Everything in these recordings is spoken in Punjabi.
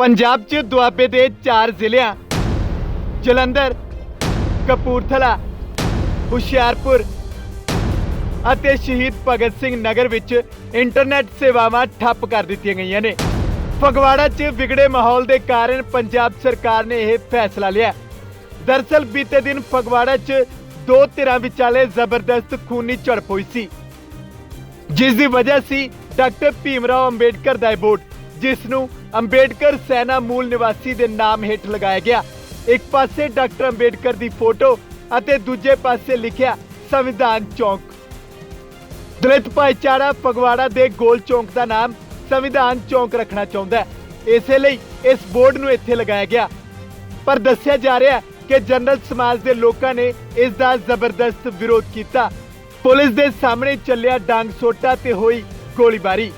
ਪੰਜਾਬ 'ਚ ਦੁਆਬੇ ਦੇ ਚਾਰ ਜ਼ਿਲ੍ਹਿਆਂ, ਜਲੰਧਰ, ਕਪੂਰਥਲਾ, ਹੁਸ਼ਿਆਰਪੁਰ ਅਤੇ ਸ਼ਹੀਦ ਭਗਤ ਸਿੰਘ ਨਗਰ ਵਿੱਚ ਇੰਟਰਨੈਟ ਸੇਵਾਵਾਂ ਠੱਪ ਕਰ ਦਿੱਤੀਆਂ ਗਈਆਂ ਨੇ। ਫਗਵਾੜਾ 'ਚ ਵਿਗੜੇ ਮਾਹੌਲ ਦੇ ਕਾਰਨ ਪੰਜਾਬ ਸਰਕਾਰ ਨੇ ਇਹ ਫੈਸਲਾ ਲਿਆ। ਦਰਸਲ ਬੀਤੇ ਦਿਨ ਫਗਵਾੜਾ 'ਚ ਦੋ ਧਿਰਾਂ ਵਿਚਾਲੇ ਜ਼ਬਰਦਸਤ ਖੂਨੀ ਝੜਪ ਹੋਈ ਸੀ। ਜਿਸ ਦੀ ਵਜ੍ਹਾ ਸੀ ਡਾਕਟਰ ਭੀਮਰਾਓ ਅੰਬੇਡਕਰ ਦਾ ਇਹ ਬੋਰਡ ਜਿਸ ਨੂੰ ਅੰਬੇਡਕਰ ਸੈਨਾ ਮੂਲ ਨਿਵਾਸੀ ਦੇ ਨਾਮ ਹੇਠ ਲਗਾਇਆ ਗਿਆ। ਇੱਕ ਪਾਸੇ ਡਾਕਟਰ ਅੰਬੇਡਕਰ ਦੀ ਫੋਟੋ ਅਤੇ ਦੂਜੇ ਪਾਸੇ ਲਿਖਿਆ ਸੰਵਿਧਾਨ ਚੌਂਕ। ਦਲਿਤ ਭਾਈਚਾਰਾ ਫਗਵਾੜਾ ਦੇ ਗੋਲ ਚੌਂਕ ਦਾ ਨਾਮ ਸੰਵਿਧਾਨ ਚੌਂਕ ਰੱਖਣਾ ਚਾਹੁੰਦਾ ਹੈ। ਇਸੇ ਲਈ ਇਸ ਬੋਰਡ ਨੂੰ ਇੱਥੇ ਲਗਾਇਆ ਗਿਆ। ਪਰ ਦੱਸਿਆ ਜਾ ਰਿਹਾ ਹੈ ਕਿ ਜਨਰਲ ਸਮਾਜ ਦੇ ਲੋਕਾਂ ਨੇ ਇਸ ਦਾ ਜ਼ਬਰਦਸਤ ਵਿਰੋਧ ਕੀਤਾ। ਪੁਲਿਸ ਦੇ ਸਾਹਮਣੇ ਚੱਲਿਆ ਡਾਂਗ ਸੋਟਾ ਤੇ ਹੋਈ ਗੋਲੀਬਾਰੀ।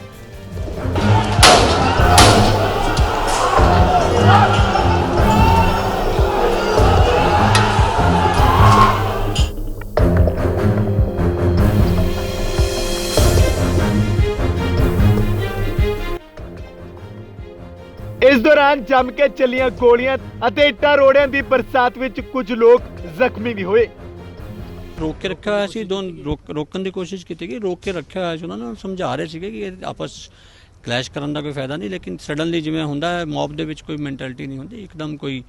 ਦੌਰਾਨ ਜੰਮ ਕੇ ਚੱਲੀਆਂ ਗੋਲੀਆਂ ਅਤੇ ਇੱਟਾਂ ਰੋੜਿਆਂ ਦੀ ਬਰਸਾਤ ਵਿੱਚ ਕੁਝ ਲੋਕ ਜ਼ਖਮੀ ਵੀ ਹੋਏ। ਰੋਕ ਕੇ ਰੱਖਿਆ ਹੋਇਆ ਸੀ ਦੋਨ ਰੋਕਣ ਦੀ ਕੋਸ਼ਿਸ਼ ਕੀਤੀ ਗਈ, ਰੋਕ ਕੇ ਰੱਖਿਆ ਹੋਇਆ ਸੀ। ਉਹਨਾਂ ਨੂੰ ਸਮਝਾ ਰਹੇ ਸੀਗੇ ਕਿ ਇਹ ਆਪਸ ਕਲੈਸ਼ ਕਰਨ ਦਾ ਕੋਈ ਫਾਇਦਾ ਨਹੀਂ, ਲੇਕਿਨ ਸਡਨਲੀ ਜਿਵੇਂ ਹੁੰਦਾ ਹੈ ਮੌਬ ਦੇ ਵਿੱਚ ਕੋਈ ਮੈਂਟੈਲਿਟੀ ਨਹੀਂ ਹੁੰਦੀ, ਇੱਕਦਮ ਕੋਈ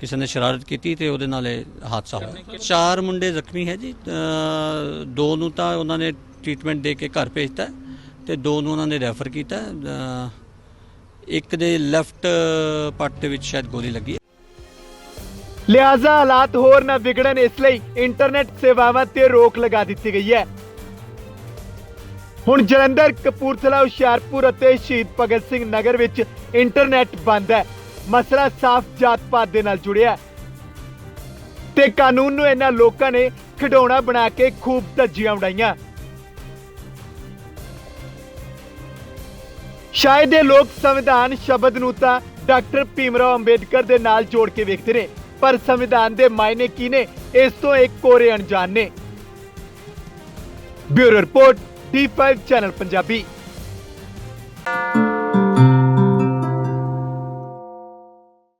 ਕਿਸੇ ਨੇ ਸ਼ਰਾਰਤ ਕੀਤੀ ਤੇ ਉਹਦੇ ਨਾਲ ਇਹ ਹਾਦਸਾ ਹੋਇਆ। ਚਾਰ ਮੁੰਡੇ ਜ਼ਖਮੀ ਹੈ ਜੀ ਦੋ ਨੂੰ ਤਾਂ ਉਹਨਾਂ ਨੇ ਟ੍ਰੀਟਮੈਂਟ ਦੇ ਕੇ ਘਰ ਭੇਜਤਾ ਹੈ ਤੇ ਦੋ ਨੂੰ ਉਹਨਾਂ ਨੇ ਰੈਫਰ ਕੀਤਾ ਇੱਕ ਦੇ ਲੈਫਟ ਪੱਟ ਦੇ ਵਿੱਚ ਸ਼ਾਇਦ ਗੋਲੀ ਲੱਗੀ ਹੈ। ਹਾਲਾਤ ਹੋਰ ਨਾ ਵਿਗੜਨ, ਇਸ ਲਈ ਇੰਟਰਨੈਟ ਸੇਵਾਵਾਂ ਤੇ ਰੋਕ ਲਗਾ ਦਿੱਤੀ ਗਈ ਹੈ। ਹੁਣ ਜਲੰਧਰ, ਕਪੂਰਥਲਾ, ਹੁਸ਼ਿਆਰਪੁਰ ਅਤੇ ਸ਼ਹੀਦ ਭਗਤ ਸਿੰਘ ਨਗਰ ਵਿੱਚ ਇੰਟਰਨੈਟ ਬੰਦ ਹੈ। ਮਸਲਾ ਸਾਫ਼ ਜਾਤ ਪਾਤ ਦੇ ਨਾਲ ਜੁੜਿਆ ਤੇ ਕਾਨੂੰਨ ਨੂੰ ਇਹਨਾਂ ਲੋਕਾਂ ਨੇ ਖਿਡੌਣਾ ਬਣਾ ਕੇ ਖੂਬ ਧੱਜੀਆਂ ਉਡਾਈਆਂ। ਸ਼ਾਇਦ ਇਹ ਲੋਕ ਸੰਵਿਧਾਨ ਸ਼ਬਦ ਨੂੰ ਤਾਂ ਡਾਕਟਰ ਭੀਮਰਾਓ ਅੰਬੇਡਕਰ ਦੇ ਨਾਲ ਜੋੜ ਕੇ ਵੇਖਦੇ ਨੇ, ਪਰ ਸੰਵਿਧਾਨ ਦੇ ਮਾਇਨੇ ਕੀ ਨੇ, ਇਸ ਤੋਂ ਇੱਕ ਕੋਰੇ ਅਣਜਾਣ ਨੇ। Bureau report D5 channel Punjabi.